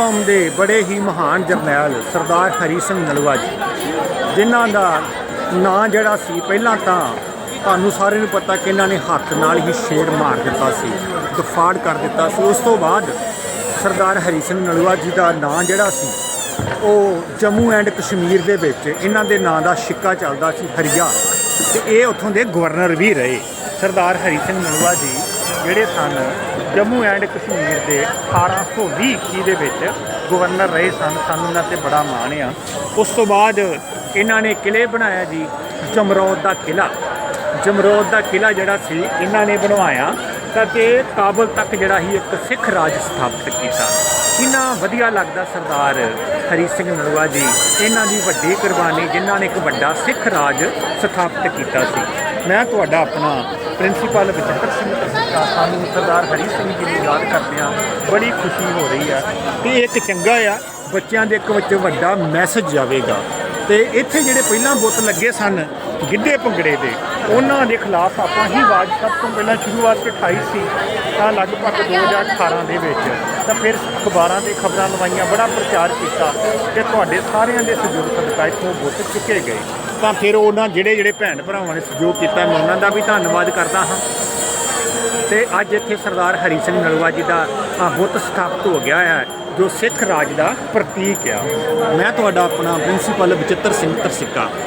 ਕੌਮ ਦੇ ਬੜੇ ਹੀ ਮਹਾਨ ਜਰਨੈਲ ਸਰਦਾਰ ਹਰੀ ਸਿੰਘ ਨਲਵਾ ਜੀ, ਜਿਨ੍ਹਾਂ ਦਾ ਨਾਂ ਜਿਹੜਾ ਸੀ ਪਹਿਲਾਂ ਤਾਂ ਤੁਹਾਨੂੰ ਸਾਰਿਆਂ ਨੂੰ ਪਤਾ ਕਿ ਇਹਨਾਂ ਨੇ ਹੱਥ ਨਾਲ ਹੀ ਸ਼ੇਰ ਮਾਰ ਦਿੱਤਾ ਸੀ, ਦਫਾੜ ਕਰ ਦਿੱਤਾ ਸੀ। ਉਸ ਤੋਂ ਬਾਅਦ ਸਰਦਾਰ ਹਰੀ ਸਿੰਘ ਨਲਵਾ ਜੀ ਦਾ ਨਾਂ ਜਿਹੜਾ ਸੀ, ਉਹ ਜੰਮੂ ਐਂਡ ਕਸ਼ਮੀਰ ਦੇ ਵਿੱਚ ਇਹਨਾਂ ਦੇ ਨਾਂ ਦਾ ਸਿੱਕਾ ਚੱਲਦਾ ਸੀ ਹਰੀਆ ਤੇ ਇਹ ਉੱਥੋਂ ਦੇ ਗਵਰਨਰ ਵੀ ਰਹੇ। ਸਰਦਾਰ ਹਰੀ ਸਿੰਘ ਨਲਵਾ ਜੀ ਜਿਹੜੇ ਸਨ, ਜੰਮੂ ਐਂਡ ਕਸ਼ਮੀਰ ਦੇ 1820 21 ਦੇ ਵਿੱਚ ਗਵਰਨਰ ਰਹੇ ਸਨ, ਸਾਨੂੰ ਉਹਨਾਂ ਤੇ ਬੜਾ ਮਾਣ ਆ। ਉਸ ਤੋਂ ਬਾਅਦ ਇਹਨਾਂ ਨੇ ਕਿਲੇ ਬਣਾਇਆ ਜੀ, ਜਮਰੌਦ ਦਾ ਕਿਲਾ ਜਮਰੌਦ ਦਾ ਕਿਲਾ ਜਿਹੜਾ ਸੀ, ਇਹਨਾਂ ਨੇ ਬਣਵਾਇਆ ਤਾਂ ਕਿ ਕਾਬਲ ਤੱਕ ਜਿਹੜਾ ਹੀ ਇੱਕ ਸਿੱਖ ਰਾਜ ਸਥਾਪਿਤ ਕੀਤਾ। ਕਿੰਨਾ ਵਧੀਆ ਲੱਗਦਾ ਸਰਦਾਰ ਹਰੀ ਸਿੰਘ ਨਲਵਾ ਜੀ, ਇਹਨਾਂ ਦੀ ਵੱਡੀ ਕੁਰਬਾਨੀ, ਜਿਨ੍ਹਾਂ ਨੇ ਇੱਕ ਵੱਡਾ ਸਿੱਖ ਰਾਜ ਸਥਾਪਿਤ ਕੀਤਾ ਸੀ। ਮੈਂ ਤੁਹਾਡਾ ਆਪਣਾ ਪ੍ਰਿੰਸੀਪਲ ਬਚਿੱਤਰ ਸਿੰਘ ਸਾਨੂੰ ਸਰਦਾਰ ਹਰੀ ਸਿੰਘ ਜੀ ਨੂੰ ਯਾਦ ਕਰਦਿਆਂ ਬੜੀ ਖੁਸ਼ੀ ਹੋ ਰਹੀ ਆ ਕਿ ਇਹ ਇੱਕ ਚੰਗਾ ਆ, ਬੱਚਿਆਂ ਦੇ ਇੱਕ ਵਿੱਚ ਵੱਡਾ ਮੈਸੇਜ ਜਾਵੇਗਾ। ਤੇ ਇੱਥੇ ਜਿਹੜੇ ਪਹਿਲਾਂ ਬੁੱਤ ਲੱਗੇ ਸਨ ਗਿੱਧੇ ਭੰਗੜੇ ਦੇ, ਉਹਨਾਂ ਦੇ ਖਿਲਾਫ ਆਪਾਂ ਹੀ ਆਵਾਜ਼ ਸਭ ਤੋਂ ਪਹਿਲਾਂ ਸ਼ੁਰੂਆਤ 'ਚ ਉਠਾਈ ਸੀ, ਤਾਂ ਲਗਭਗ 2018 ਦੇ ਵਿੱਚ। ਤਾਂ ਫਿਰ ਅਖਬਾਰਾਂ ਦੇ ਖਬਰਾਂ ਲਵਾਈਆਂ, ਬੜਾ ਪ੍ਰਚਾਰ ਕੀਤਾ ਤੇ ਤੁਹਾਡੇ ਸਾਰਿਆਂ ਦੇ ਸਹਿਯੋਗ ਸਦਕਾ ਇੱਥੋਂ ਬੁੱਤ ਚੁੱਕੇ ਗਏ। ਤਾਂ ਫਿਰ ਉਹਨਾਂ ਜਿਹੜੇ ਜਿਹੜੇ ਭੈਣ ਭਰਾਵਾਂ ਨੇ ਸਹਿਯੋਗ ਕੀਤਾ, ਮੈਂ ਉਹਨਾਂ ਦਾ ਵੀ ਧੰਨਵਾਦ ਕਰਦਾ ਹਾਂ। ਤੇ ਅੱਜ ਇੱਥੇ ਸਰਦਾਰ ਹਰੀ ਸਿੰਘ ਨਲਵਾ ਜੀ ਦਾ ਬੁੱਤ ਸਥਾਪਿਤ ਹੋ ਗਿਆ ਹੈ, ਜੋ ਸਿੱਖ ਰਾਜ ਦਾ ਪ੍ਰਤੀਕ ਆ। ਮੈਂ ਤੁਹਾਡਾ ਆਪਣਾ ਪ੍ਰਿੰਸੀਪਲ ਬਚਿੱਤਰ ਸਿੰਘ ਤਰਸਿੱਕਾ।